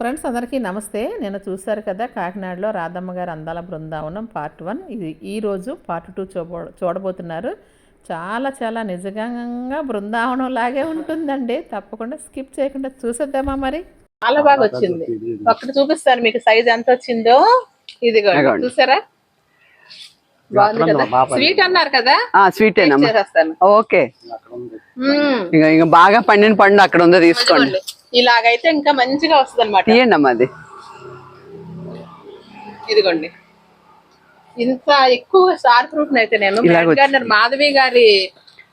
Friends అందరికీ నమస్తే. నేను చూశారు కదా కాకినాడలో రాధమ్మ గారి అందాల బృందావనం పార్ట్ వన్. ఇది ఈరోజు పార్ట్ టూ చూడబో చూడబోతున్నారు. చాలా చాలా నిజంగా బృందావనం లాగే ఉంటుందండి. తప్పకుండా స్కిప్ చేయకుండా చూసేద్దామా మరి? చాలా బాగా వచ్చింది. ఒక్కటి చూపిస్తాను మీకు సైజ్ ఎంత వచ్చిందో. ఇది. చూసారా? బాగుంది కదా. స్వీట్ అన్నారు కదా? ఆ స్వీట్ ఓకే. ఇక ఇక బాగా పండిన పండు అక్కడ ఉందో తీసుకోండి. ఇలాగైతే ఇంకా మంచిగా వస్తుంది అనమాట తీయండి అమ్మా అది. ఇదిగోండి. ఇంత ఎక్కువ స్టార్ ఫ్రూట్ అయితే నేను గార్డెనర్ మాధవి గారి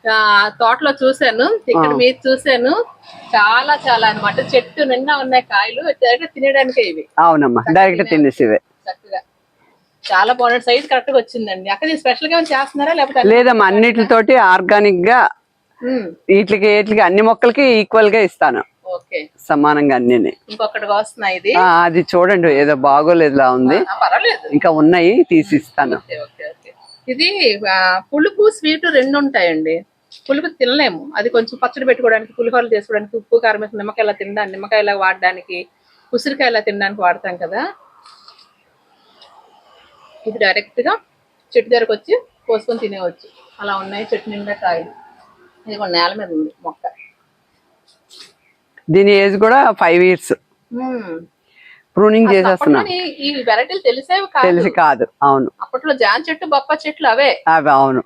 ఆ, తోటలో చూశాను. ఇక్కడ మీరు చూశాను. చాలా చాలా అన్నమాట. చెట్టు నిండా ఉన్నాయి కాయలు. డైరెక్ట్ తినడానికే ఇవి. అవునమ్మా డైరెక్ట్ తినేసివే. చక్కగా. చాలా బాగున్నాయి సైజ్ కరెక్ట్గా వచ్చిందండి. అక్కడ స్పెషల్గా చేస్తున్నారా? లేకపోతే లేదమ్మా అన్నిటితోటి ఆర్గానిక్గా వీటికి వీటికి అన్ని మొక్కలకి ఈక్వల్గా ఇస్తాను. ఓకే. సమానంగా అన్ని ఇంకొకటి వస్తున్నాయి ఇది? అది చూడండి ఏదో బాగోలేదులా ఉంది. ఇంకా ఉన్నాయి తీసి ఇస్తాను ఓకే ఓకే ఓకే. ఇది పులుపు స్వీట్ రెండు ఉంటాయండి. పులుపు తినలేము. అది కొంచెం పచ్చడి పెట్టుకోవడానికి పులిహోరలు చేసుకోవడానికి ఉప్పు కారం వేసి నిమ్మకాయలా తినడానికి నిమ్మకాయలా వాడడానికి ఉసిరికాయలా తినడానికి వాడతాం కదా. ఇది డైరెక్ట్గా చెట్టు దగ్గరకు వచ్చి కోసుకొని తినేవచ్చు అలా ఉన్నాయి చెట్టు నిండా కాయలు. ఇది కొన్ని నేల మీద ఉంది మొక్క. దీని ఏజ్ కూడా ఫైవ్ ఇయర్స్. ప్రూనింగ్ చేసేస్తున్నా. ఈ- వెరైటీలు తెలిసేవి కాదు. తెలిసి కాదు. అవును. అప్పట్లో జాన్ చెట్టు బొప్ప చెట్లు అవే. అవి అవును.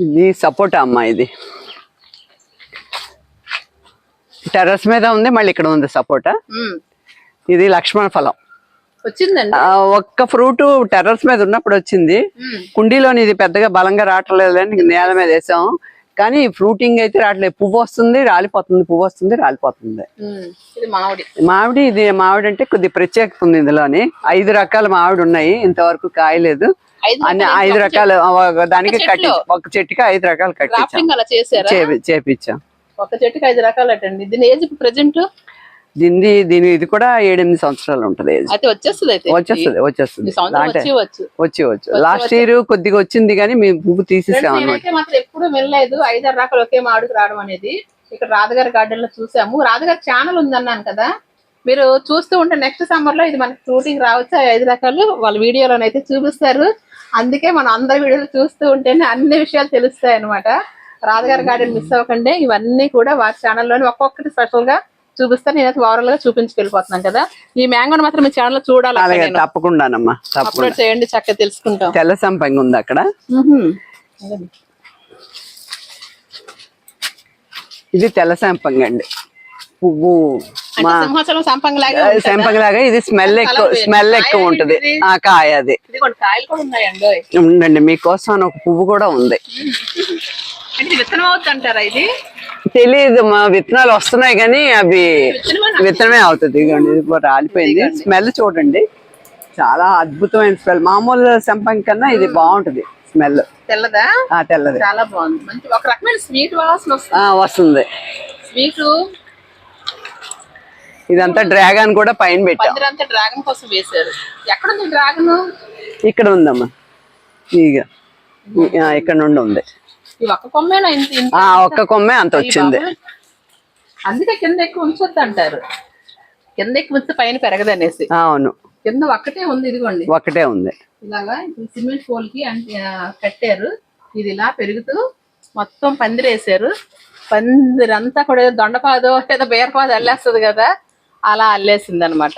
ఇది సపోటా అమ్మా ఇది. టెర్రస్ మీద ఉంది మళ్ళీ ఇక్కడ ఉంది సపోటా. ఇది లక్ష్మణ ఫలం వచ్చిందండి? ఒక్క ఫ్రూట్ టెర్రస్ మీద ఉన్నప్పుడు వచ్చింది. కుండీలోని ఇది పెద్దగా బలంగా రావట్లేదు అని నేల మీద వేసాం. కానీ ఫ్రూటింగ్ అయితే రావట్లేదు. పువ్వు వస్తుంది రాలిపోతుంది పువ్వు వస్తుంది రాలిపోతుంది. మామిడి. మామిడి ఇది మామిడి అంటే కొద్ది ప్రత్యేకత ఉంది ఇందులోని. ఐదు రకాల మామిడి ఉన్నాయి. ఇంతవరకు కాయలేదు. అన్ని ఐదు రకాలు దానికి కట్టి? ఒక చెట్టుకి ఐదు రకాలు చేపి- చేపించాం ఒక చెట్టుకి ఐదు రకాలు అటండి దీని ఏజ్ ప్రెసెంట్ దీని దీని ఇది కూడా ఏడెనిమిది సంవత్సరాలు ఉంటది వచ్చేస్తుంది వచ్చేస్తుంది అంటే వచ్చి వచ్చు. లాస్ట్ ఇయర్ కొద్దిగా వచ్చింది కానీ మేము పువ్వు తీసేసాం అనమాట ఎప్పుడు వెళ్ళలేదు ఐదారు రకాలు ఒకే మామిడికి రావడం అనేది ఇక్కడ రాధగారి గార్డెన్లో చూసాము. రాధగారి ఛానల్ ఉందన్నాను కదా మీరు చూస్తూ ఉంటే నెక్స్ట్ సమ్మర్లో ఇది మనకి షూటింగ్ రావచ్చు? ఐదు రకాలు వాళ్ళ వీడియోలోనైతే చూపిస్తారు. అందుకే మనం అందరి వీడియోలు చూస్తూ ఉంటేనే అన్ని విషయాలు తెలుస్తాయి అనమాట రాధగారి గార్డెన్ మిస్ అవ్వకండి. ఇవన్నీ కూడా వారి ఛానల్లోని ఒక్కొక్కటి స్పెషల్గా చూపిస్తాను నేనైతే ఓవరాల్గా చూపించుకెళ్ళిపోతున్నాను కదా. ఈ మ్యాంగోని మాత్రం మీ ఛానల్లో చూడాలి అలాగే. తప్పకుండానమ్మా అప్లోడ్ చేయండి చక్కగా తెలుసుకుంటాం. తెల్ల సంపంగి ఉంది అక్కడ. ఇది తెల్ల సంపంగి అండి. పువ్వు సంపంగి లాగా సంపంగి లాగా ఇది స్మెల్ ఎక్కువ స్మెల్ ఎక్కువ ఉంటది. ఆ కాయ అది. ఉండండి మీకోసం ఒక పువ్వు కూడా ఉంది. విత్తనం అవుతుంది అంటారా ఇది? తెలియదు మా విత్తనాలు వస్తున్నాయి కానీ అవి విత్తనమా? అవుతుంది. ఇదిగోండి రాలిపోయింది. స్మెల్ చూడండి. చాలా అద్భుతమైన స్మెల్. మామూలు సంపంగి కన్నా ఇది బాగుంటది స్మెల్. తెల్లదా? తెల్లది. చాలా బాగుంది. మంచి ఒక రకమైన స్వీట్ వాసన వస్తుంది. స్వీట్? ఇదంతా డ్రాగన్ కూడా పైన పెట్టాం. డ్రాగన్ కోసం వేశారు. ఎక్కడ ఉంది డ్రాగన్? ఇక్కడ ఉందమ్మా. ఇక ఇక్కడ నుండి ఉంది. ఒక్క కొమ్మేనా ఇంత ఒక్క కొమ్మే అంత వచ్చింది. అందుకే కింద ఎక్కువ ఉంచొద్దు అంటారు కింద ఎక్కువ ఉంచితే పైన పెరగదు అనేసి ఆ, అవును. కింద ఒక్కటే ఉంది ఇదిగోండి. ఒకటే ఉంది. ఇలాగా ఇప్పుడు సిమెంట్ పోల్కి కట్టారు. ఇది ఇలా పెరుగుతూ మొత్తం పందిరేసారు పందిరంతా కూడా దొండపాదో ఏదో బీరపాదో అల్లేస్తుంది కదా అలా అల్లేసింది అనమాట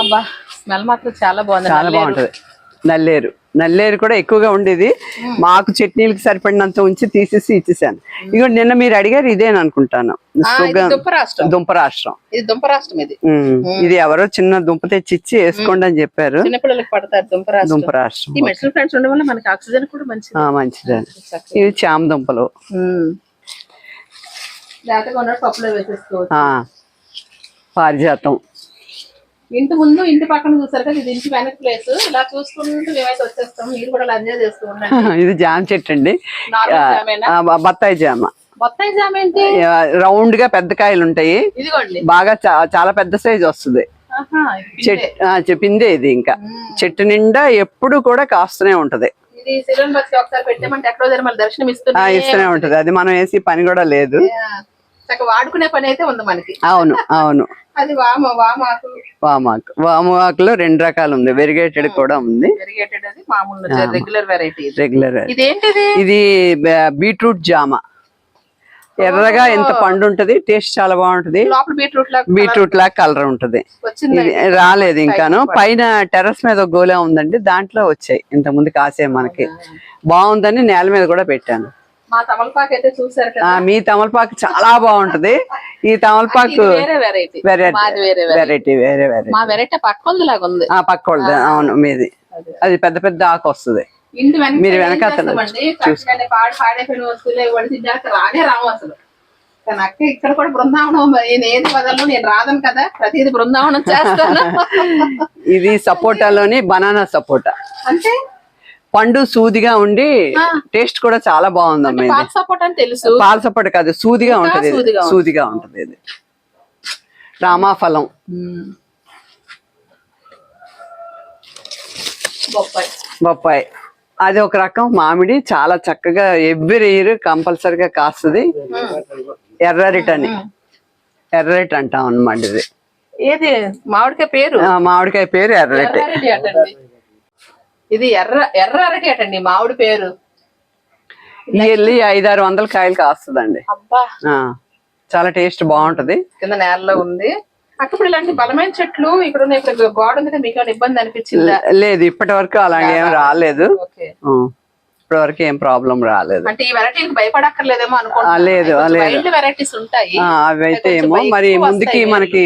అబ్బా స్మెల్ మాత్రం చాలా బాగుంది. చాలా. బాగుంటది. నల్లేరు. నల్లేరు కూడా ఎక్కువగా ఉండేది. మాకు చట్నీలకు సరిపడినంత ఉంచి తీసేసి ఇచ్చేసాను. ఇగో నిన్న మీరు అడిగారు ఇదేని అనుకుంటాను. ఇది దుంప రాష్ట్రం. దుంప రాష్ట్రం. ఇది దుంప రాష్ట్రం ఇది. ఉమ్, ఇది ఎవరో చిన్న దుంప తెచ్చి ఇచ్చి వేసుకోండి అని చెప్పారు. చిన్నపిల్లలకి పడతారు దుంప రాష్ట్రం. దుంప రాష్ట్రం. ఈ మెడిసిన్ ప్లాంట్స్ ఉండడం వల్ల మనకి ఆక్సిజన్ కూడా మంచిది. ఆ, మంచిదే. చక్కగా. ఇవి చామ దుంపలు. పారిజాతం. ఇంటి ముందు ఇంటి పక్కన చూసారు కదా ఇది ఇంటి వెనక ప్లేస్ ఇలా చూసుకుంటూ మేమైతే వచ్చేస్తాం. మీరు కూడా ఇలా ఎంజాయ్ చేస్తూ ఉండండి. ఇది జామ చెట్టు అండి. బత్తాయి జామ. బొత్తాయి జామ ఏంటి? రౌండ్గా పెద్ద కాయలు ఉంటాయి. ఇదిగోండి. బాగా చాలా పెద్ద సైజ్ వస్తుంది. చెప్పిందే ఇది ఇంకా. చెట్టు నిండా ఎప్పుడు కూడా కాస్తూనే ఉంటది. ఇస్తూనే ఉంటది. అది మనం వేసి పని కూడా లేదు. వాడుకునే పని అయితే ఉంది మనకి. అవును అవును. అది వామ వామాకు. వామాకు. వామాకులో రెండు రకాలు ఉంది వెరిగేటెడ్ కూడా ఉంది. వెరిగేటెడ్ అది మామూలు రెగ్యులర్ వెరైటీ రెగ్యులర్ ఇదేంటిది? ఇది బీట్రూట్ జామ. ఎర్రగా ఎంత పండు ఉంటది టేస్ట్ చాలా బాగుంటది. బీట్రూట్ లాగా కలర్ ఉంటది. రాలేదు ఇంకాను. పైన టెర్రస్ మీద గోలే ఉందండి దాంట్లో వచ్చాయి. ఇంత ముందు కాసే మనకి. బాగుందని నేల మీద కూడా పెట్టాను. మా తమలపాకు అయితే చూసారు కదా? మీ తమలపాకు చాలా బాగుంటది. ఈ తమలపాకు వేరే వెరైటీ వెరైటీ వేరే వెరైటీ వెరైటీ వేరే వెరైటీ మా వెరైటీ పక్కంది లాగా ఉంది ఆ పక్క వాళ్ళది అవును మీది. అది. పెద్ద పెద్ద ఆకు వస్తుంది. వెనక మీరు అసలు. కానీ అక్క ఇక్కడ కూడా బృందావనం నేను ఏది వదలను నేను రాదను కదా. ప్రతిది బృందావనం చేస్తాను. ఇది సపోటాలోని బనానా సపోటా. అంటే పండు సూదిగా ఉండి టేస్ట్ కూడా చాలా అని తెలుసు. పాల సపోటా కాదు సూదిగా ఉంటది. సూదిగా ఉంటది. ఇది. రామాఫలం. బొప్పాయి. బొప్పాయి. అది ఒక రకం మామిడి చాలా చక్కగా ఎవ్రీ ఇయర్ కంపల్సరిగా కాస్తుంది. ఎర్రరిట్ అని. ఎర్రరిట్ అంటాం అన్నమాట ఇది. ఏది? మామిడికాయ పేరు? మామిడికాయ పేరు ఎర్రరిట్ ఇది ఎర్ర ఎర్ర అరటి మామిడి పేరు. వెళ్ళి ఐదారు వందల కాయలు కాస్తుందండి అబ్బా. ఆ, చాలా టేస్ట్ బాగుంటది. కింద నేలలో ఉంది. అక్కడ ఇలాంటి బలమైన చెట్లు ఇక్కడ ఇక్కడ గోడ ఉంది మీకు ఇబ్బంది అనిపించిందా? లేదు ఇప్పటి వరకు అలాంటి ఏం రాలేదు. ఓకే. ఇప్పటి వరకు ఏం ప్రాబ్లం రాలేదు. అంటే ఈ వెరైటీకి భయపడక్కర్లేదేమో లేదు, లేదు. వెరైటీస్ ఉంటాయి. అవి అయితే ఏమో. మరి ముందుకి. మనకి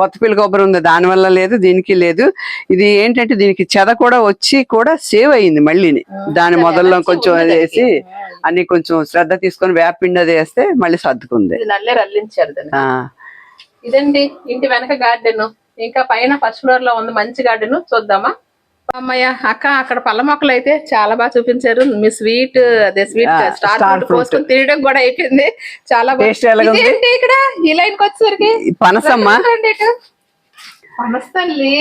కొత్త పిల్ల కొబ్బరి ఉంది దాని వల్ల లేదు దీనికి లేదు. ఇది ఏంటంటే దీనికి చెద కూడా వచ్చి కూడా సేవ్ అయ్యింది మళ్ళీ దాని మొదల్లో కొంచెం వేసి అన్ని కొంచెం శ్రద్ధ తీసుకొని వేపిండి అది వేస్తే మళ్ళీ సర్దుకుంది. ఇదండి ఇంటి వెనక గార్డెన్ ఇంకా పైన ఫస్ట్ ఫ్లోర్లో ఉంది మంచి గార్డెన్ చూద్దామా? అమ్మయ్య అక్క అక్కడ పళ్ళ మొక్కలు అయితే చాలా బాగా చూపించారు. మీ స్వీట్ అదే స్వీట్ స్టార్ ఫ్రూట్ తినడం కూడా అయిపోయింది. చాలా? ఇదేంటి ఇక్కడ? ఈ లైన్కి వచ్చేసరికి? పనసమ్మ. పనస తల్లి.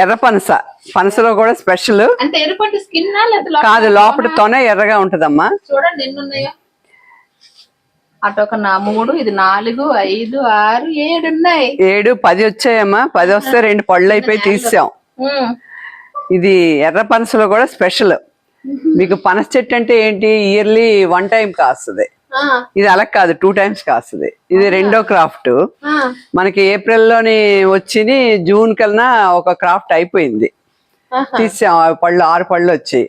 ఎర్ర పనస. పనసలో కూడా స్పెషల్. అంటే ఎరుపంటి స్కిన్ కాదు లోపలితోనే ఎర్రగా ఉంటదమ్మా. చూడండి ఎన్ని ఉన్నాయో. అటు ఒక మూడు ఇది నాలుగు ఐదు ఆరు ఏడు ఉన్నాయి. ఏడు పది వచ్చాయమ్మా. పది వస్తే రెండు పళ్ళు అయిపోయి తీసాం. ఇది ఎర్ర పనసలో కూడా స్పెషల్. మీకు పనస చెట్టు అంటే ఏంటి? ఇయర్లీ వన్ టైం కాస్తుంది. ఇది అలా కాదు టూ టైమ్స్ కాస్తుంది. ఇది రెండో క్రాఫ్ట్. మనకి ఏప్రిల్లోని వచ్చింది జూన్ కల్లా ఒక క్రాఫ్ట్ అయిపోయింది. తీసాం ఆ పళ్ళు ఆరు పళ్ళు వచ్చాయి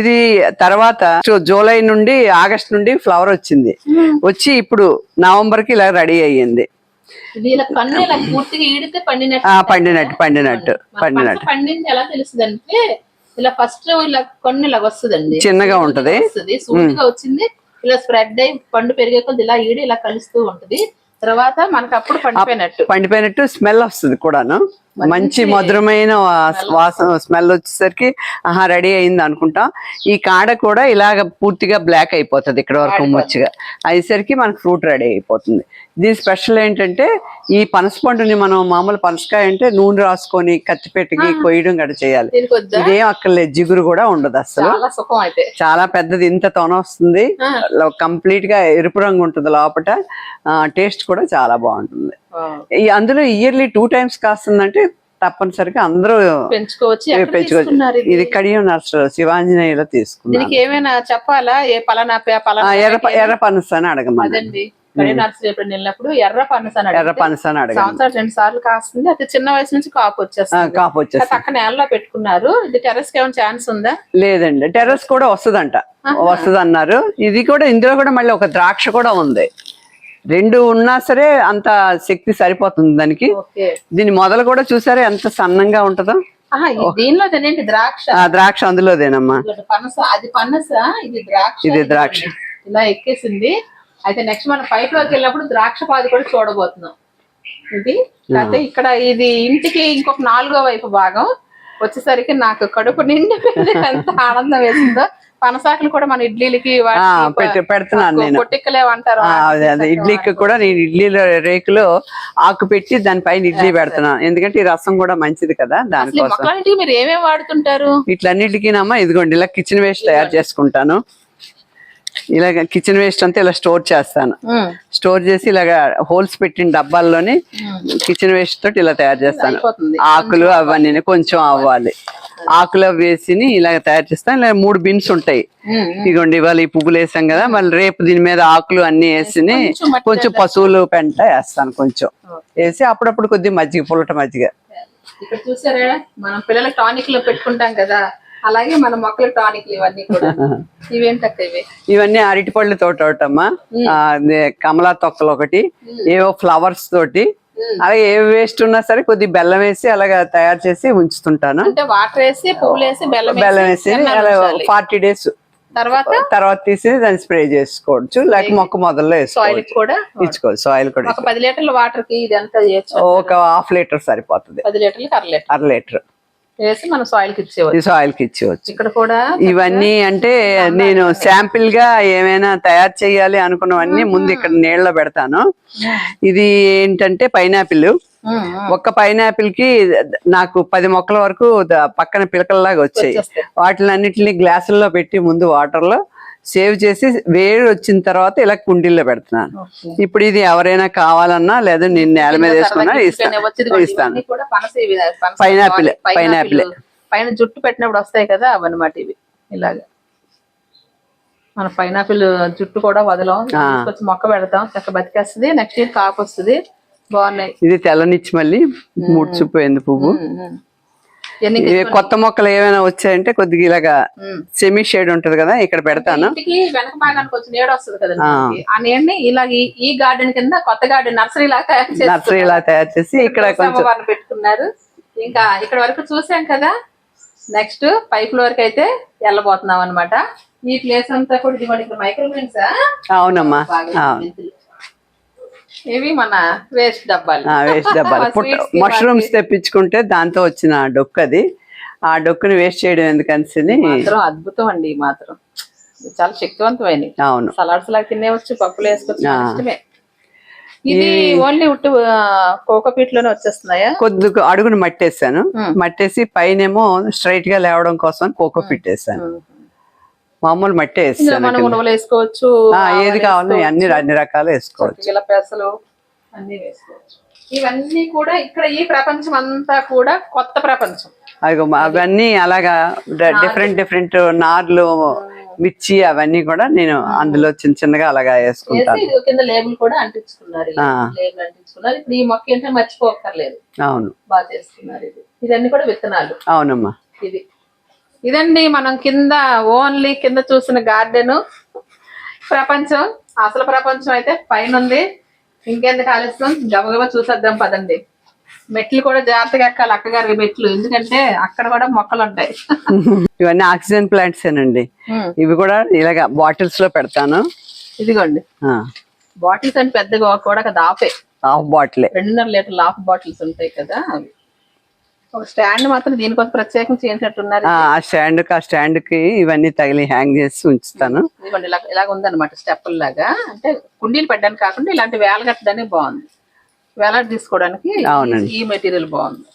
ఇది తర్వాత జూలై నుండి ఆగస్ట్ నుండి ఫ్లవర్ వచ్చింది. వచ్చి ఇప్పుడు నవంబర్కి ఇలా రెడీ అయ్యింది. ఇలా కన్ను ఇలా పూర్తిగా ఈడితే పండినట్టు. పండినట్టు పండినట్టు పండినట్టు. పండింది ఎలా తెలుస్తుంది అంటే ఇలా ఫస్ట్ ఇలా కొన్ని ఇలా వస్తుందండి. చిన్నగా ఉంటది. వస్తుంది సూటిగా వచ్చింది ఇలా స్ప్రెడ్ అయి పండు పెరిగే కొద్ది ఇలా ఈడి ఇలా కలుస్తూ ఉంటది. తర్వాత మనకు అప్పుడు పండిపోయినట్టు. పండిపోయినట్టు స్మెల్ వస్తుంది కూడాను. మంచి మధురమైన వాసన స్మెల్ వచ్చేసరికి ఆహా రెడీ అయింది అనుకుంటాం. ఈ కాడ కూడా ఇలాగ పూర్తిగా బ్లాక్ అయిపోతుంది ఇక్కడ వరకు ముచ్చిగా. అయ్యేసరికి మనకు ఫ్రూట్ రెడీ అయిపోతుంది. దీని స్పెషల్ ఏంటంటే ఈ పనస పండుని మనం మామూలు పనసకాయ అంటే నూనె రాసుకొని కత్తి పెట్టుకి కొయ్యడం గడ చేయాలి. ఇదేం అక్కర్లేదు జిగురు కూడా ఉండదు అసలు. చాలా పెద్దది ఇంత తొన వస్తుంది. కంప్లీట్గా ఎరుపు రంగు ఉంటుంది లోపల టేస్ట్ కూడా చాలా బాగుంటుంది. ఈ అందులో ఇయర్లీ టూ టైమ్స్ కాస్తుందంటే తప్పనిసరిగా అందరూ పెంచుకోవచ్చు. పెంచుకోవచ్చు ఇది? కడియం నర్సరీ శివాంజనేయులో తీసుకున్నాను దీనికి ఏమైనా చెప్పాలా? ఎర్ర ఎర్ర పనస అని అడగమని నర్సరీ ఎప్పుడు వెళ్ళినప్పుడు ఎర్ర పనస అని ఎర్ర పనస అని సంవత్సరం రెండు సార్లు కాస్తుంది. అది చిన్న వయసు నుంచి కాపు ఆ, వచ్చేస్తుంది కాపు వచ్చేసి పక్క నేలలో పెట్టుకున్నారు. ఇది టెర్రస్కి ఏమైనా ఛాన్స్ ఉందా? లేదండి. టెర్రస్ కూడా వస్తుందంట. వస్తుంది అన్నారు. ఇది కూడా ఇందులో కూడా మళ్ళీ ఒక ద్రాక్ష కూడా ఉంది. రెండు ఉన్నా సరే అంత శక్తి సరిపోతుంది దానికి. ఓకే. దీని మొదలు కూడా చూసారా ఎంత సన్నంగా ఉంటుందో? ఆహా, దీనిలో తినేంటి ద్రాక్ష? ఆ ద్రాక్ష అందులోదేనమ్మా. ఇదిగోండి పనస. అది పనస ఇది ద్రాక్ష. ఇది ద్రాక్ష. ఇలా ఎక్కేసింది. అయితే నెక్స్ట్ మనం పైప్లోకి వెళ్ళినప్పుడు ద్రాక్ష పాది కూడా చూడబోతున్నాం. ఇది అయితే ఇక్కడ ఇది ఇంటికి ఇంకొక నాలుగో వైపు భాగం. వచ్చేసరికి నాకు కడుపు నిండిపోయింది. ఎంత ఆనందం వేసిందో. పనసాకులు కూడా మన ఇడ్లీలకి పెడుతున్నాను నేను. కొట్టిక్కలేమంటారు ఇడ్లీకి కూడా నేను ఇడ్లీలో రేకులో ఆకు పెట్టి దానిపైన ఇడ్లీ పెడుతున్నాను. ఎందుకంటే ఈ రసం కూడా మంచిది కదా దానికోసం. మీరు ఏమేమి వాడుతుంటారు? వీటన్నిటికీనమ్మా ఇదిగోండి ఇలా కిచెన్ వేస్ట్ తయారు చేసుకుంటాను. ఇలాగ కిచెన్ వేస్ట్ అంతా ఇలా స్టోర్ చేస్తాను. స్టోర్ చేసి ఇలాగ హోల్స్ పెట్టిన డబ్బాల్లోని కిచెన్ వేస్ట్ తోటి ఇలా తయారు చేస్తాను. ఆకులు అవన్నీ కొంచెం అవ్వాలి. ఆకులు అవి వేసి ఇలాగ తయారు చేస్తాను. ఇలా మూడు బిన్స్ ఉంటాయి. ఇదిగోండి ఇవాళ ఈ పువ్వులు వేసాం కదా మళ్ళీ రేపు దీని మీద ఆకులు అన్ని వేసి కొంచెం పశువులు పెంట వేస్తాను కొంచెం. వేసి అప్పుడప్పుడు కొద్దిగా మజ్జిగ పుల్లట మజ్జిగ. ఇక్కడ చూసారా? మనం పిల్లలకి టానిక్లో పెట్టుకుంటాం కదా. అలాగే మన మొక్కల టానిక్లు ఇవన్నీ కూడా. ఇవేంటక్క ఇవి? ఇవన్నీ అరటిపళ్ళు తోట ఒకటమ్మా అదే కమలా తొక్కలు ఒకటి ఏవో ఫ్లవర్స్ తోటి. అలాగే ఏ వేస్ట్ ఉన్నా సరే కొద్ది బెల్లం వేసి అలాగా తయారు చేసి ఉంచుతుంటాను. అంటే వాటర్ వేసి పువ్వులు వేసి బెల్లం బెల్లం వేసి? ఫార్టీ డేస్ తర్వాత? తర్వాత తీసి దాన్ని స్ప్రే చేసుకోవచ్చు లేక మొక్క మొదల్లో సాయిల్ వేసుకోవచ్చు. కూడా? ఇచ్చుకోవచ్చు సాయిల్ కూడా ఒక పది లీటర్ల వాటర్కి ఇది ఎంత చేయొచ్చు ఒక హాఫ్ లీటర్ సరిపోతుంది. పది అర లీటర్. అర లీటర్. వేసి మనం సాయిల్కి ఇచ్చేవచ్చు సాయిల్కి ఇచ్చేవచ్చు ఇక్కడ కూడా ఇవన్నీ అంటే నేను శాంపిల్గా ఏమైనా తయారు చేయాలి అనుకున్నవన్నీ ముందు ఇక్కడ నీళ్ళలో పెడతాను. ఇది ఏంటంటే పైనాపిల్. ఒక్క పైనాపిల్కి నాకు పది మొక్కల వరకు పక్కన పిలకల్లాగా వచ్చాయి. వచ్చేస్తాయి. వాటిలన్నిటిని గ్లాసుల్లో పెట్టి ముందు వాటర్లో సేవ్ చేసి వేడి వచ్చిన తర్వాత ఇలా కుండీల్లో పెడుతున్నాను. ఇప్పుడు ఇది ఎవరైనా కావాలన్నా లేదా నేను నేల మీద వేసుకున్నా ఇస్తాను. ఇస్తాను. Pineapple, pineapple. పైన జుట్టు పెట్టినప్పుడు వస్తాయి కదా అవన్నమాట ఇవి. ఇలాగా. మన పైనాపిల్ జుట్టు కూడా వదలం. తీసుకొచ్చి మొక్క పెడతాం. చక్క బతికేస్తుంది. నెక్స్ట్ ఇయర్ కాపు వస్తుంది. బాగున్నాయి. ఇది తెల్లనిచ్చి మళ్ళీ ముడిచిపోయింది పువ్వు ఉమ్, ఉమ్. ఎన్ని ఇవి కొత్త మొక్కలు ఏమైనా వచ్చాయంటే కొద్దిగా ఇలాగా. సెమీ షేడ్ ఉంటది కదా ఇక్కడ పెడతాను. వెనక భాగానికి వచ్చి నీడ వస్తుంది కదా. ఆ. నీడని ఇలా ఈ- గార్డెన్ కింద కొత్త గార్డెన్ నర్సరీ లాగా తయారు చేసి నర్సరీ ఇలా తయారు చేసి ఇక్కడ కొంచెం పెట్టుకున్నారు. ఇంకా ఇక్కడ వరకు చూసాం కదా నెక్స్ట్ పై ఫ్లోర్కి అయితే వెళ్ళబోతున్నాం అన్నమాట. ఈ ప్లేస్ అంతా కూడా మైక్రోగ్రీన్స్ అవునమ్మా. అవును ఇవి మన వేస్ట్ డబ్బాలు. వేస్ట్ డబ్బాలు. మష్రూమ్స్ తెప్పించుకుంటే దాంతో వచ్చిన డొక్కు అది. ఆ డొక్కుని వేస్ట్ చేయడం ఎందుకని మాత్రం అద్భుతం అండి మాత్రం. చాలా శక్తివంతమైనవి అవును. సలాడ్స్ లాగా తినేవచ్చు పప్పులు వేసుకోవచ్చు ఇది ఓన్లీ ఉట్టు కోకోపీట్లోనే వచ్చేస్తున్నాయా? కొద్దిగా అడుగును మట్టేసాను. మట్టేసి పైనేమో స్ట్రైట్గా లేవడం కోసం కోకో పెట్టేసాను మామూలు మట్టే వేసుకోవచ్చు ఆ, ఏది కావాలో అన్ని అన్ని రకాలు వేసుకోవచ్చు. ఇలా పెసలు అన్ని వేసుకోవచ్చు. ఇవన్నీ కూడా ఇక్కడ ఈ ప్రపంచం అంతా కూడా కొత్త ప్రపంచం. మా- అవన్నీ అలాగా డిఫరెంట్ డిఫరెంట్ నార్లు మిర్చి అవన్నీ కూడా నేను అందులో చిన్న చిన్నగా అలాగా వేసి వేసుకుంటాను కింద లేబుల్ కూడా అంటించుకున్నారు. లేబుల్ ఇప్పుడు ఈ మొక్క ఏంటంటే మర్చిపోక్కర్లేదు. అవును. బాగా చేసుకున్నారు ఇది. ఇదన్నీ కూడా విత్తనాలు. అవునమ్మా. ఇది. ఇదండి మనం కింద ఓన్లీ కింద చూసిన గార్డెన్. ప్రపంచం అసలు ప్రపంచం అయితే పైన ఉంది ఇంకెందుకు ఆలస్యం? గబగబా చూసేద్దాం పదండి. మెట్లు కూడా జాగ్రత్తగా ఎక్కాలి అక్కగారి మెట్లు. ఎందుకంటే అక్కడ కూడా మొక్కలు ఉంటాయి ఇవన్నీ ఆక్సిజన్ ప్లాంట్స్ ఏనండి ఇవి కూడా ఇలాగ బాటిల్స్లో పెడతాను. ఇదిగోండి. బాటిల్స్ అంటే పెద్దగా కూడా కదా ఆఫే హాఫ్ బాటిలే. రెండున్నర లీటర్ల హాఫ్ బాటిల్స్ ఉంటాయి కదా అవి. ఒక స్టాండ్ మాత్రం దీనికోసం ప్రత్యేకంగా చేసినట్టున్నారు ఆ స్టాండ్కి ఆ స్టాండ్కి ఇవన్నీ తగిలి హ్యాంగ్ చేసి ఉంచుతాను. ఇదిగోండి ఇలా ఇలాగ ఉందన్నమాట స్టెప్పుల లాగా. అంటే కుండీలు పెట్టడానికి కాకుండా ఇలాంటి వేల కట్టడానికి బాగుంది. వేలాడ తీసుకోవడానికి. ఈ మెటీరియల్ బాగుంది.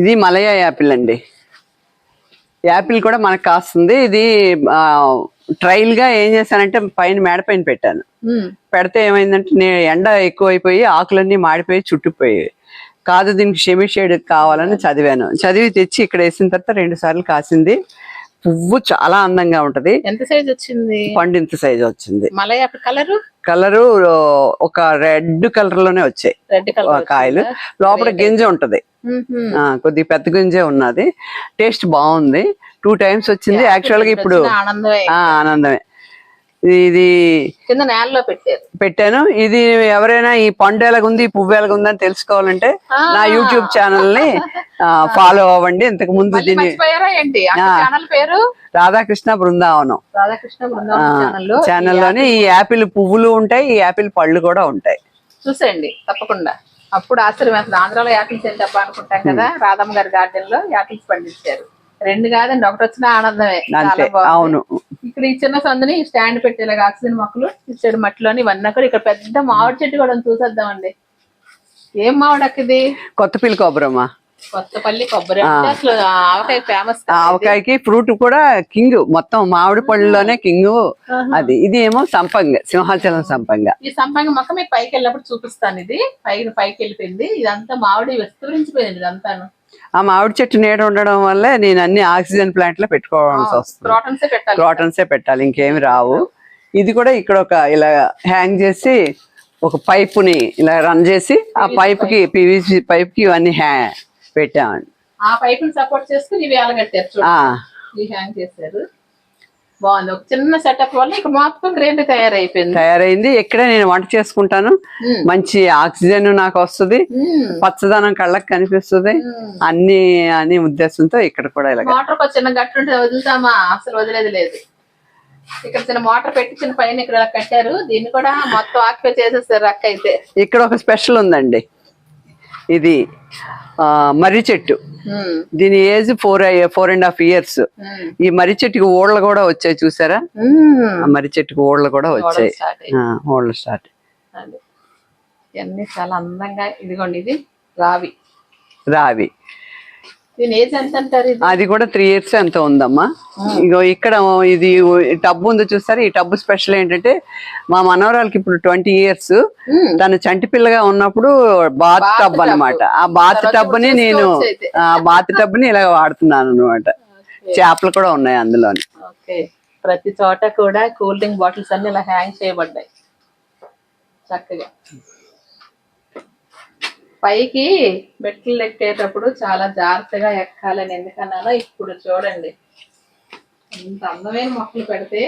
ఇది మలయ యాపిల్ అండి. యాపిల్ కూడా మనకు కాస్తుంది. ఇది ట్రైల్గా ఏం చేశానంటే పైన మేడ పైన పెట్టాను. పెడితే ఏమైందంటే నేను ఎండ ఎక్కువైపోయి ఆకులన్నీ మాడిపోయి చుట్టుకుపోయాయి. కాదు దీనికి షెమి షేడ్ కావాలని చదివాను. చదివి తెచ్చి ఇక్కడ వేసిన తర్వాత రెండు సార్లు కాసింది. పువ్వు చాలా అందంగా ఉంటది. ఎంత సైజ్ వచ్చింది? పండు ఇంత సైజ్ వచ్చింది కలర్? కలరు ఒక రెడ్ కలర్లోనే వచ్చాయి కాయలు. లోపల గింజ ఉంటది. ఆ, కొద్దిగా పెద్ద గింజే ఉన్నది. టేస్ట్ బాగుంది. టూ టైమ్స్ వచ్చింది. యాక్చువల్గా ఇప్పుడు ఆనందమే. ఇది కింద నేలలో పెట్టారు. పెట్టాను. ఇది ఎవరైనా ఈ పండు ఎలాగుంది ఈ పువ్వు ఎలాగుంది అని తెలుసుకోవాలంటే. నా యూట్యూబ్ ఛానల్ని ఫాలో అవ్వండి. ఇంతకు ముందు దీన్ని పేరు? రాధాకృష్ణ బృందావనం. రాధాకృష్ణ బృందావనం ఛానల్లో ఛానల్లోని ఈ యాపిల్ పువ్వులు ఉంటాయి ఈ యాపిల్ పళ్ళు కూడా ఉంటాయి. చూసేయండి తప్పకుండా. అప్పుడు ఆశ్చర్యం వేస్తుంది. ఆంధ్రాలో యాపిల్స్ ఏంటి అబ్బా అనుకుంటాం కదా? రాధమ్మ గారి గార్డెన్లో యాపిల్స్ పండించారు రెండు కాదండి ఒకటి వచ్చిన ఆనందమే. అవును. ఇక్కడ ఈ చిన్న సందుని స్టాండ్ పెట్టేలాగా ఆక్సిజన్ మొక్కలు ఇచ్చాడు మట్టిలోని. ఇవన్నీ కూడా ఇక్కడ పెద్ద మామిడి చెట్టు కూడా చూసేద్దామండి. ఏం మామిడి అక్క ఇది? కొత్త పిల్ల కొబ్బరమ్మా కొత్తపల్లి కొబ్బరి ఆవకాయ ఫేమస్ ఆవకాయకి ఫ్రూట్ కూడా కింగ్ మొత్తం మామిడి పళ్ళలోనే కింగ్ అది. ఇది ఏమో సంపంగ సింహాచలం సంపంగ. ఈ సంపంగి మొక్క మీకు పైకి వెళ్ళినప్పుడు చూపిస్తాను ఇది. పైకి పైకి వెళ్ళిపోయింది. ఇదంతా మామిడి విస్తరించిపోయింది ఇదంతాను. ఆ మామిడి చెట్టు నీడ ఉండడం వల్లే నేను అన్ని ఆక్సిజన్ ప్లాంట్లో పెట్టుకోవాల్సి వస్తుంది. క్రాటన్స్ పెట్టాలి. ఇంకేమి రావు. ఇది కూడా ఇక్కడ ఒక ఇలా హ్యాంగ్ చేసి ఒక పైపుని ఇలా రన్ చేసి ఆ పైప్. కి పివిసి పైప్కి ఇవన్నీ హ్యా పెట్టామండి ఆ పైప్ని సపోర్ట్ చేసుకుని ఇవి హ్యాంగ్ చేశారు. బాగుంది. ఒక చిన్న సెటప్ వల్ల ఇక్కడ మొత్తం గ్రేండ్ తయారైపోయింది. తయారైంది. ఇక్కడే నేను వంట చేసుకుంటాను. మంచి ఆక్సిజన్ నాకు వస్తుంది. పచ్చదనం కళ్ళకి కనిపిస్తుంది. అన్ని అనే ఉద్దేశంతో ఇక్కడ కూడా ఇలాగ. మోటార్ ఒక చిన్న గట్టు ఉంటే వదులుతామా? అసలు వదిలేది లేదు. ఇక్కడ చిన్న మోటార్ పెట్టి చిన్న పైన ఇక్కడ ఇలా కట్టారు. దీన్ని కూడా మొత్తం ఆక్యుపై చేసేస్తారు అక్క అయితే. ఇక్కడ ఒక స్పెషల్ ఉందండి. ఇది మర్రి చెట్టు. దీని age four four and half years. ఈ మర్రి చెట్టుకి ఓళ్ళ కూడా వచ్చాయి చూసారా? మర్రి చెట్టుకి ఓళ్ళ కూడా వచ్చాయి. ఓళ్ళ స్టార్ట్. ఇవన్నీ చాలా అందంగా ఇదిగోండి ఇది రావి. రావి. అది కూడా త్రీ ఇయర్స్ ఎంత ఉందమ్మా? ఇగో ఇక్కడ ఇది టబ్ ఉంది చూసారా? ఈ టబ్ స్పెషల్ ఏంటంటే మా మనవరాలకి ఇప్పుడు ట్వంటీ ఇయర్స్ తను చంటి పిల్లగా ఉన్నప్పుడు బాత్ టబ్ tub. అన్నమాట. ఆ బాత్ టబ్ని నేను. ఆ బాత్ టబ్ని ఇలా వాడుతున్నాను అనమాట చేపలు కూడా ఉన్నాయి అందులోని. ప్రతి చోట కూడా కూల్ డ్రింక్ బాటిల్స్ అన్ని ఇలా హ్యాంగ్ చేయబడ్డాయి. చక్కగా. పైకి మెట్లు ఎక్కేటప్పుడు చాలా జాగ్రత్తగా ఎక్కాలని ఎందుకన్నానో ఇప్పుడు చూడండి. ఇంత అందమైన మొక్కలు పెడితే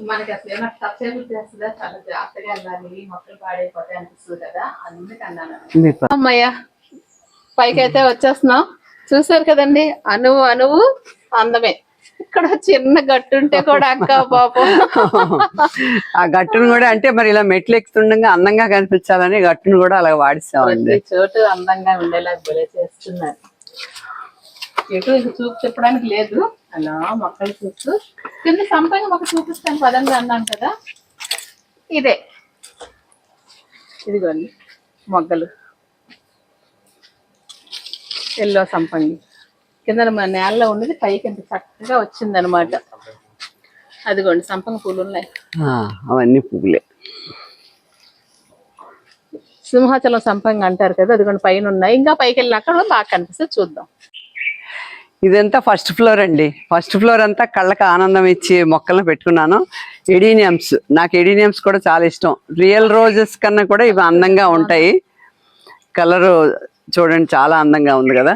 మనకి అసలు ఏమైనా టచ్ చేస్తుందా? చాలా జాగ్రత్తగా వెళ్ళాలి. మొక్కలు పాడైపోతాయి అనిపిస్తుంది కదా? అందుకన్నాను. అమ్మయ్య పైకి అయితే వచ్చేస్తున్నాం. చూసారు కదండి? అనువు అనువు అందమే. ఇక్కడ చిన్న గట్టు ఉంటే కూడా అక్క పాపం. ఆ గట్టును కూడా అంటే మరి ఇలా మెట్లు ఎక్కుతుండగా అందంగా కనిపించాలని గట్టును కూడా అలా వాడిస్తామండి. చోటు అందంగా ఉండేలా భలే చేస్తున్నారు. ఎటు చూపు చెప్పడానికి లేదు. అలా మొక్కలు చూస్తూ. కింద సంపంగి మొక్క చూపిస్తాను పదంగా అన్నాను కదా. ఇదే. ఇదిగోండి మొగ్గలు. ఎల్లో సంపంగి. కింద మన నేలలో ఉన్నది పైకి ఎంత చక్కగా వచ్చిందనమాట. అదిగోండి సంపంగి పూలు ఉన్నాయి. అవన్నీ పువ్వులే సింహాచలం సంపంగి అంటారు కదా అదిగోండి పైన ఉన్నాయి ఇంకా పైకి వెళ్ళిన అక్కడ బాగా కనిపిస్తే చూద్దాం. ఇదంతా ఫస్ట్ ఫ్లోర్ అండి. ఫస్ట్ ఫ్లోర్ అంతా కళ్ళకి ఆనందం ఇచ్చి మొక్కలను పెట్టుకున్నాను. ఎడీనియమ్స్ నాకు ఎడీనియమ్స్ కూడా చాలా ఇష్టం. రియల్ రోజెస్ కన్నా కూడా ఇవి అందంగా ఉంటాయి. కలర్ చూడండి చాలా అందంగా ఉంది కదా.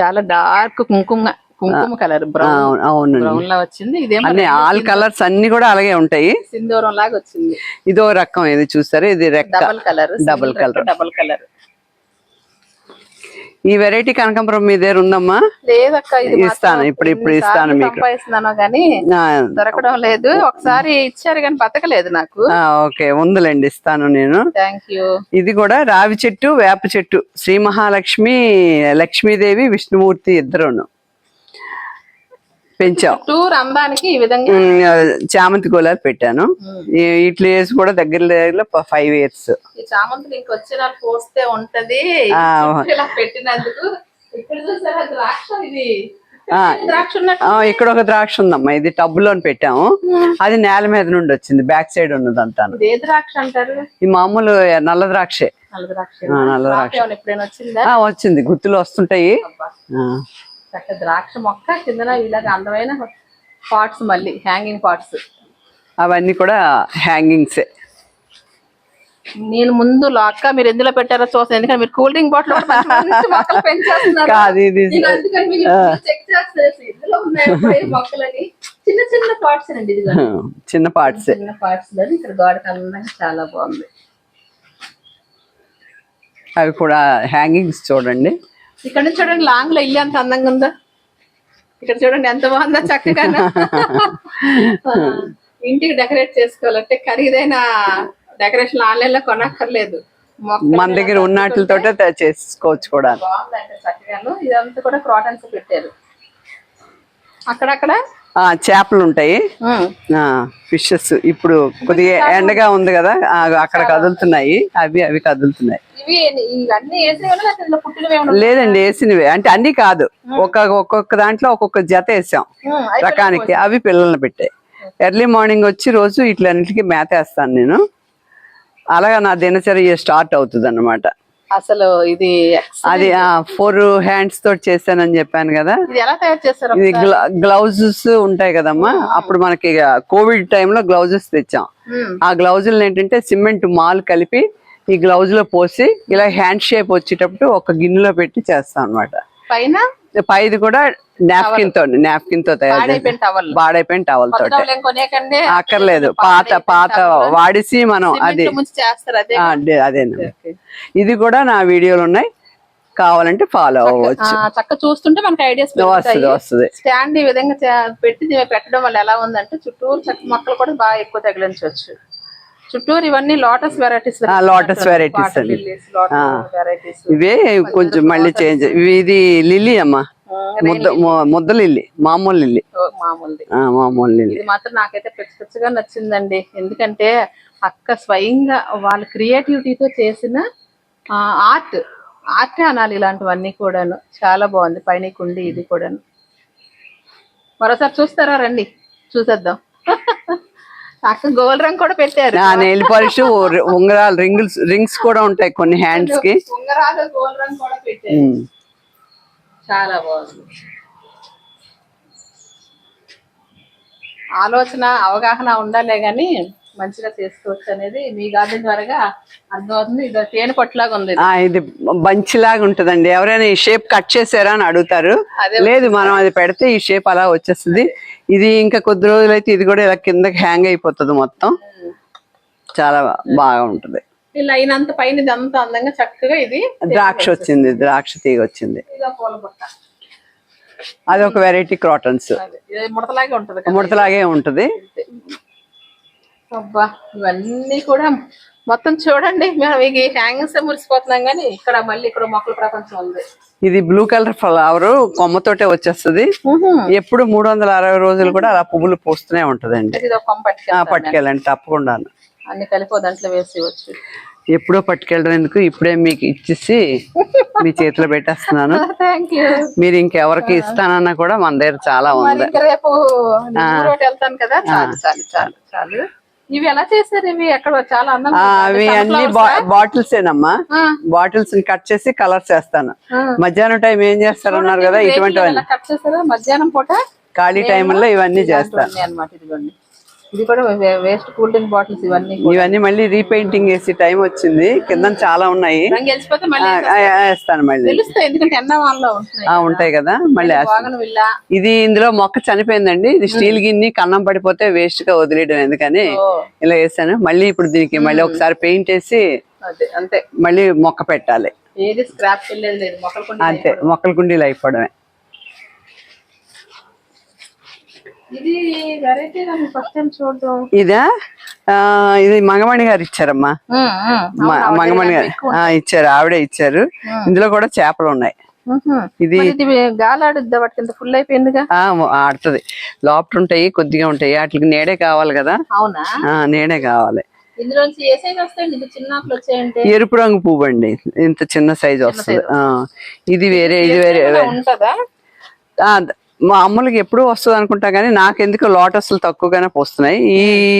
చాలా డార్క్ కుంకుమ కుంకుమ కలర్ బ్రౌన్. అవును- బ్రౌన్ లా వచ్చింది. ఇదేమో అన్ని ఆల్ కలర్స్ అన్ని కూడా అలాగే ఉంటాయి. సింధూరం లాగా వచ్చింది. ఇదో రకం ఇది చూసారు ఇది రెక్క. Double colour Double colour. Double colour. ఈ వెరైటీ కనకాంబరం మీ దగ్గర ఉందమ్మా? లేదక్క ఇస్తాను, ఇప్పుడు- ఇప్పుడు ఇస్తాను మీకు. కానీ దొరకడం లేదు. ఒకసారి ఇచ్చారు కానీ బతకలేదు నాకు. ఓకే ఉందిలేండి ఇస్తాను నేను. థ్యాంక్ యూ ఇది కూడా రావి చెట్టు వేప చెట్టు. శ్రీ మహాలక్ష్మి లక్ష్మీదేవి విష్ణుమూర్తి ఇద్దరును. పెంచాం. ఈ విధంగా చామంతి గోళాలు పెట్టాను. ఇట్లా వేసి కూడా దగ్గర దగ్గర ఫైవ్ ఇయర్స్ ఇంక వచ్చే పోస్తే ఉంటది. పెట్టినందుకు ఇక్కడ చూసారా ద్రాక్ష ఇది? ఆ. ద్రాక్ష ఉన్నట్టు ఇక్కడ ఒక ద్రాక్ష ఉందమ్మా. ఇది టబ్బులోని పెట్టాము. అది నేల మీద నుండి వచ్చింది. బ్యాక్ సైడ్ ఉన్నదంతా ఇది ఏ ద్రాక్ష అంటారు? ఈ మామూలు నల్ల ద్రాక్షే. నల్ల ద్రాక్ష. వచ్చిందా? గుత్తులు వస్తుంటాయి. చక్క ద్రాక్ష మొక్క కిందన ఇలాగ అందమైన పాట్స్ మళ్ళీ హ్యాంగింగ్ పాట్స్ అవన్నీ కూడా హ్యాంగింగ్సే నేను ముందు అక్క మీరు ఎందులో పెట్టారో చూస్తాను. ఎందుకంటే మీరు కూల్ డ్రింక్ బాటిల్ కాదు ఇది చిన్న చిన్న పార్ట్స్ అండి ఇది చిన్న పార్ట్సే చిన్న పార్ట్స్ ఇక్కడ అందంగా చాలా బాగుంది. అవి కూడా హ్యాంగింగ్స్ చూడండి. ఇక్కడ నుంచి చూడండి లాంగ్లో ఇల్లు ఎంత అందంగా ఉందో. ఇక్కడ చూడండి ఎంత బాగుందో చక్కగా ఇంటికి డెకరేట్ చేసుకోవాలంటే ఖరీదైన డెకరేషన్ ఆన్లైన్లో కొనక్కర్లేదు మన దగ్గర ఉన్న వాటితోటే తయారు చేసుకోవచ్చు కూడా. బాగుందంటే చక్కగాను. ఇదంతా కూడా క్రాటన్స్ పెట్టారు. అక్కడక్కడ చేపలు ఉంటాయి ఫిషెస్ ఇప్పుడు కొద్దిగా ఎండగా ఉంది కదా అక్కడ కదులుతున్నాయి. అవి అవి కదులుతున్నాయి. లేదండి వేసినవి. అంటే అన్ని కాదు. ఒక్క ఒక్కొక్క దాంట్లో ఒక్కొక్క జత వేసాం. రకానికి. అవి పిల్లల్ని పెట్టాయి. ఎర్లీ మార్నింగ్ వచ్చి రోజు ఇట్లన్నిటికీ మేత వేస్తాను నేను. అలాగా నా దినచర్య స్టార్ట్ అవుతుంది అనమాట అసలు ఇది అది ఫోర్ హ్యాండ్స్ తోటి చేశానని చెప్పాను కదా. ఇది ఎలా తయారు చేస్తారు ఇది గ్లౌజెస్ ఉంటాయి కదమ్మా. అప్పుడు మనకి కోవిడ్ టైంలో గ్లౌజెస్ తెచ్చాం. ఆ గ్లౌజులు ఏంటంటే సిమెంట్ మాల్ కలిపి ఈ గ్లౌజ్లో పోసి ఇలా హ్యాండ్ షేప్ వచ్చేటప్పుడు ఒక గిన్నెలో పెట్టి చేస్తాం అన్నమాట. పైన పైది కూడా నాప్కిన్తో నాప్కిన్తో తయారు బాడైపోయిన టవల్. కొనేకండి అక్కర్లేదు. పాత పాత వాడిసి మనం అది అదే ఇది కూడా నా వీడియోలు ఉన్నాయి. కావాలంటే ఫాలో అవ్వచ్చు. చక్క చూస్తుంటే మనకి ఐడియాస్ వస్తుంది వస్తుంది. స్టాండ్ ఈ విధంగా పెట్టి పెట్టడం వల్ల ఎలా ఉందంటే చుట్టూరు చక్క మొక్కలు కూడా బాగా ఎక్కువ తగిలించవచ్చు. చుట్టూరు ఇవన్నీ లోటస్ వెరైటీస్ లోటస్ వెరైటీస్ అండి. ఇవే కొంచెం మళ్ళీ చేంజ్ ఇది లిల్లీ అమ్మా. ముద్ద ముద్ద లిల్లీ. మామూలు లిల్లీ. మామూలు లిల్లీ. ఇది మాత్రం నాకైతే పిచ్చి పిచ్చిగా నచ్చిందండి. ఎందుకంటే అక్క స్వయంగా వాళ్ళ క్రియేటివిటీతో చేసిన ఆర్ట్ ఆర్టే అనాలి ఇలాంటివన్నీ కూడాను. చాలా బాగుంది. పైన కుండి ఇది కూడాను. మరోసారి చూస్తారా? రండి. చూసేద్దాం. గోల్డ్ రంగు కూడా పెట్టారు. నా నెయిల్ పాలిష్ ఉంగరాలు రింగుల్స్ రింగ్స్ కూడా ఉంటాయి కొన్ని హ్యాండ్స్కి. ఉంగరాలు గోల్డ్ రంగు కూడా పెట్టారు. చాలా బాగుంది. ఆలోచన అవగాహన ఉండాలే గాని మంచిగా చేసుకోవచ్చు అనేది మీ గార్డెన్ ద్వారా అర్థమవుతుంది. ఇది తేనె పొట్టులాగా ఉంది ఇది. ఆ, ఇది బంచ్ లాగా ఉంటదండి. ఎవరైనా ఈ షేప్ కట్ చేసారా అని అడుగుతారు. లేదు మనం అది పెడితే ఈ షేప్ అలా వచ్చేస్తుంది. ఇది ఇంకా కొద్ది రోజులైతే ఇది కూడా ఇలా కిందకి హ్యాంగ్ అయిపోతుంది మొత్తం. చాలా బాగా ఉంటది. ఇలా అయినంత పైన అందంగా చక్కగా ఇది ద్రాక్ష వచ్చింది ద్రాక్ష తీగ వచ్చింది. అది ఒక వెరైటీ క్రాటన్స్ ముడతలాగే ఉంటది ముడతలాగే ఉంటది. అబ్బా ఇవన్నీ కూడా మొత్తం చూడండి మేము మీకు హ్యాంగింగ్స్ మురిసిపోతున్నాం కానీ ఇక్కడ మళ్ళీ ఇక్కడ మొక్కల ప్రపంచం ఉంది. ఇది బ్లూ కలర్ ఫ్లవర్ కొమ్మతోటే వచ్చేస్తుంది. ఎప్పుడు మూడు వందల అరవై రోజులు కూడా అలా పువ్వులు పూస్తూనే ఉంటదండి. పట్టుకెళ్ళండి తప్పకుండా అన్ని కలిపి దాంట్లో వేసి వచ్చు ఎప్పుడో పట్టుకెళ్ళడం ఎందుకు? ఇప్పుడే మీకు ఇచ్చేసి మీ చేతిలో పెట్టేస్తున్నాను. మీరు ఇంకెవరికి ఇస్తానన్నా కూడా మన దగ్గర చాలా ఉంది. రేపు వెళ్తాను కదా? చాలు చాలు చాలు. ఇవి ఎలా చేశారు ఇవి? చాలా. అవి అన్ని బాటిల్స్ ఏనమ్మా. బాటిల్స్ కట్ చేసి కలర్స్ వేస్తాను. మధ్యాహ్నం టైం ఏం చేస్తారన్నారు కదా రేకులు ఇటువంటివన్నీ. ఎలా కట్ చేశారు మధ్యాహ్నం పూట ఖాళీ టైంలో ఇవన్నీ చేస్తాను. అనమాట ఇదిగోండి. ఇది కూడా వేస్ట్ కూల్ డ్రింక్ బాటిల్స్ ఇవన్నీ ఇవన్నీ మళ్ళీ రీపెయింటింగ్ వేసి టైం వచ్చింది. కింద చాలా ఉన్నాయి. వేస్తాను మళ్ళీ. ఉంటాయి కదా మళ్ళీ ఇది ఇందులో మొక్క చనిపోయిందండి. ఇది స్టీల్ గిన్నె కన్నం పడిపోతే వేస్ట్గా వదిలేయడం ఎందుకని ఇలా వేసాను. మళ్ళీ ఇప్పుడు దీనికి మళ్ళీ ఒకసారి పెయింట్ వేసి అంతే. మళ్ళీ మొక్క పెట్టాలి. అంతే మొక్కల కుండీలు అయిపోవడమే. ఇది వెరైటీ ఫస్ట్ టైం చూడడం. ఇదా? ఆ, ఇది మంగమణి గారు ఇచ్చారమ్మా. మంగమణి గారు. ఆ, ఇచ్చారు ఆవిడే ఇచ్చారు. ఇందులో కూడా చేపలు ఉన్నాయి. ఇది గాలాడుద్దా ఫుల్ అయిపోయిందిగా? ఆడుతుంది. లోపల ఉంటాయి కొద్దిగా ఉంటాయి. వాటికి నీడే కావాలి కదా? అవునా? నీడే కావాలి. ఎరుపు రంగు పువ్వు అండి. ఇంత చిన్న సైజ్ వస్తుంది. ఆ, ఇది వేరే ఇది వేరే మా అమ్మలకి ఎప్పుడు వస్తుంది అనుకుంటా కానీ నాకెందుకు లోటస్లు తక్కువగానే పోస్తున్నాయి.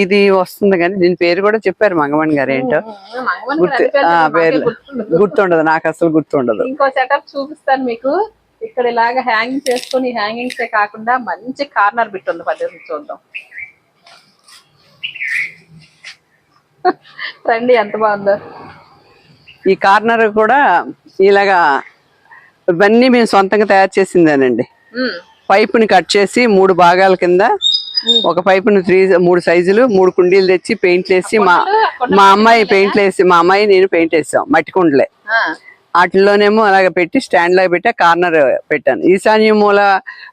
ఇది వస్తుంది కానీ దీని పేరు కూడా చెప్పారు మంగమణి గారు ఏంటో. గుర్తు మాకే గుర్తుండదు. నాకు అసలు గుర్తుండదు. ఇంకో సెటప్ చూపిస్తాను మీకు. ఇక్కడ ఇలాగ హ్యాంగింగ్ చేసుకొని హ్యాంగింగ్సే కాకుండా మంచి కార్నర్ బిట్ ఉంది పద్ధతి చూద్దాం. రండి ఎంత బాగుందో. ఈ కార్నర్ కూడా ఇలాగా ఇవన్నీ మేము సొంతంగా తయారు చేసిందేనండి. పైపుని కట్ చేసి మూడు భాగాల కింద ఒక పైపుని త్రీ మూడు సైజులు మూడు కుండీలు తెచ్చి పెయింట్లు వేసి మా మా అమ్మాయి పెయింట్లు వేసి మా అమ్మాయి నేను పెయింట్ వేసాం మట్టి కుండలే. ఆ, వాటిల్లోనేమో అలాగ పెట్టి స్టాండ్ లాగా పెట్టి కార్నర్ పెట్టాను. ఈశాన్య మూల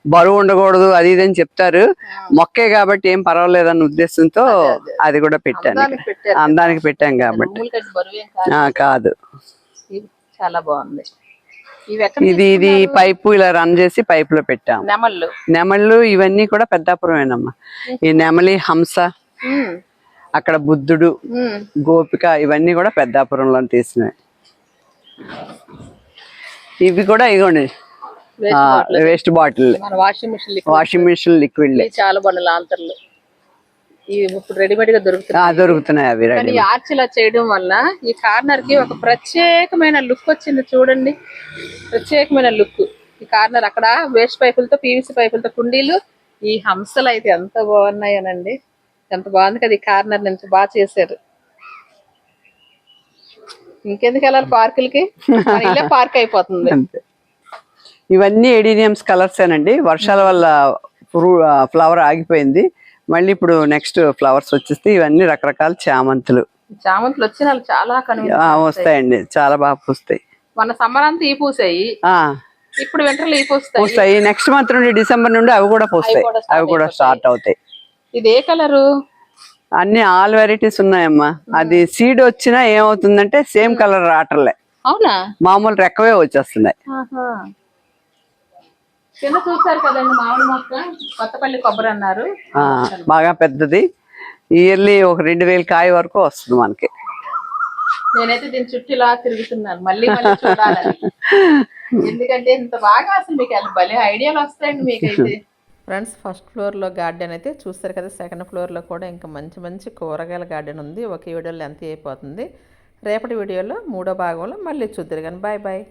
బరువు ఉండకూడదు అది ఇది అని చెప్తారు. మొక్కే కాబట్టి ఏం పర్వాలేదన్న ఉద్దేశంతో అది కూడా పెట్టాను అందానికి పెట్టాం కాబట్టి. కాదు. ఆ, కాదు. ఇది చాలా బాగుంది. ఇది ఇది పైపు ఇలా రన్ చేసి పైప్లో పెట్టాం నెమళ్ళు. నెమళ్ళు ఇవన్నీ కూడా పెద్దాపురమేనమ్మా. ఈ నెమలి హంస అక్కడ బుద్ధుడు. గోపిక ఇవన్నీ కూడా పెద్దాపురంలో తీసినవి. ఇవి కూడా ఇగోండి waste bottle washing machine washing machine liquid చాలా బాగున్నాయి లాంతర్లు. ఇప్పుడు రెడీమేడ్గా దొరుకుతున్నాయి దొరుకుతున్నాయి అవి కానీ ఆర్చ్ ఇలా చేయడం వల్ల ఈ కార్నర్కి ఒక ప్రత్యేకమైన లుక్ వచ్చింది చూడండి. ప్రత్యేకమైన లుక్. ఈ కార్నర్ అక్కడ వేస్ట్ పైపులతో పీవీసీ పైపులతో కుండీలు. ఈ హంసలు అయితే ఎంత బాగున్నాయోనండి. ఎంత బాగుంది కదా ఈ కార్నర్ నుంచి బాగా చేశారు. ఇంకెందుకు వెళ్ళాలి పార్కులకి? ఇల్లే పార్క్ అయిపోతుంది. అంతే. ఇవన్నీ ఎడీనియమ్స్ కలర్స్ ఏనండి వర్షాల వల్ల ఫ్లవర్ ఆగిపోయింది. మళ్ళీ ఇప్పుడు నెక్స్ట్ ఫ్లవర్స్ వచ్చేస్తే ఇవన్నీ రకరకాల చామంతులు. చామంతులు వచ్చిన చాలా వస్తాయండి. చాలా బాగా పూస్తాయి. మన సమ్మర్ అంతా ఈ పూసాయి. ఆ. ఇప్పుడు వింటర్లో ఈ పూస్తాయి. పూస్తాయి. నెక్స్ట్ మంత్ నుండి డిసెంబర్ నుండి అవి కూడా పూస్తాయి. అవి కూడా స్టార్ట్ అవుతాయి. ఇది ఏ కలరు? అన్ని ఆల్ వెరైటీస్ ఉన్నాయమ్మా. అది సీడ్ వచ్చినా ఏమవుతుందంటే సేమ్ కలర్ రావట్లే. అవునా? మామూలు రెక్కవే వచ్చేస్తున్నాయి. కింద చూసారు కదండి మామిడి మొక్క? కొత్తపల్లి కొబ్బరి అన్నారు. బాగా పెద్దది. ఇయర్లీ ఒక రెండు వేల కాయ వరకు వస్తుంది మనకి. నేనైతే దీని చుట్టూ ఇలా తిరుగుతున్నాను. మళ్ళీ మళ్ళీ చూడాలని. ఎందుకంటే ఇంత బాగా అసలు మీకు భలే ఐడియాలు వస్తాయండి మీకైతే. ఫ్రెండ్స్ ఫస్ట్ ఫ్లోర్లో గార్డెన్ అయితే చూస్తారు కదా సెకండ్ ఫ్లోర్లో కూడా ఇంకా మంచి మంచి కూరగాయల గార్డెన్ ఉంది. ఒక వీడియోలో ఎంత అయిపోతుంది. రేపటి వీడియోలో మూడో భాగంలో మళ్ళీ చూద్దరు కానీ బాయ్ బాయ్.